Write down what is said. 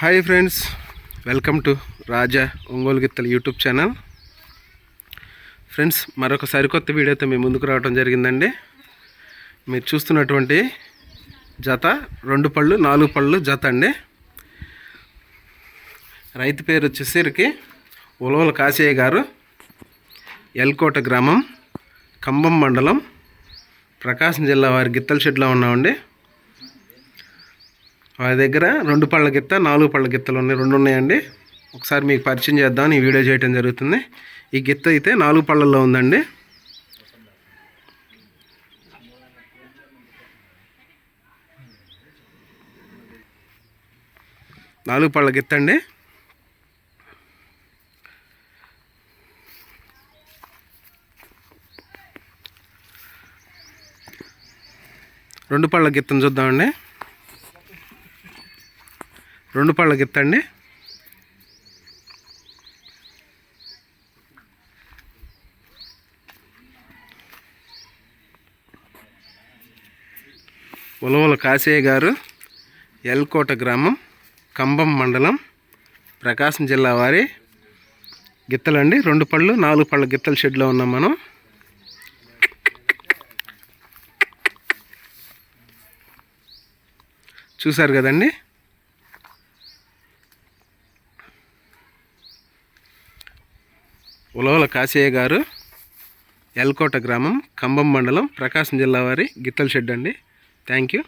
Hi friends welcome to Raja Ongole గిత్తల YouTube channel. Friends మరొక సరికొత్త వీడియోతో మేము ముందుకు రావడం జరిగిందండి. మీరు చూస్తున్నటువంటి జత రెండు పళ్ళు నాలుగు పళ్ళు జత అండి. రైతు పేరు వచ్చేసరికి ఉలవల కాశయ్య గారు ఎల్కోట గ్రామం కంబం మండలం ప్రకాశం జిల్లా వారి గిత్తల షెడ్లో ఉన్నామండి. వారి దగ్గర రెండు పళ్ళ గిత్త నాలుగు పళ్ళ గిత్తలు ఉన్నాయి. రెండు ఉన్నాయండి. ఒకసారి మీకు పరిచయం చేద్దామని ఈ వీడియో చేయడం జరుగుతుంది. ఈ గిత్త అయితే నాలుగు పళ్ళల్లో ఉందండి. నాలుగు పళ్ళ గిత్త అండి. రెండు పళ్ళ గిత్తను చూద్దామండి. రెండు పళ్ళ గిత్తండి. ఉలవల కాశయ్య గారు ఎల్కోట గ్రామం కంబం మండలం ప్రకాశం జిల్లా వారి గిత్తలండి. రెండు పళ్ళు నాలుగు పళ్ళ గిత్తల షెడ్లో ఉన్నాం మనం. చూశారు కదండి? ఉలవల కాశయ్య గారు ఎల్కోట గ్రామం కంబం మండలం ప్రకాశం జిల్లా వారి గిత్తల షెడ్ అండి. Thank you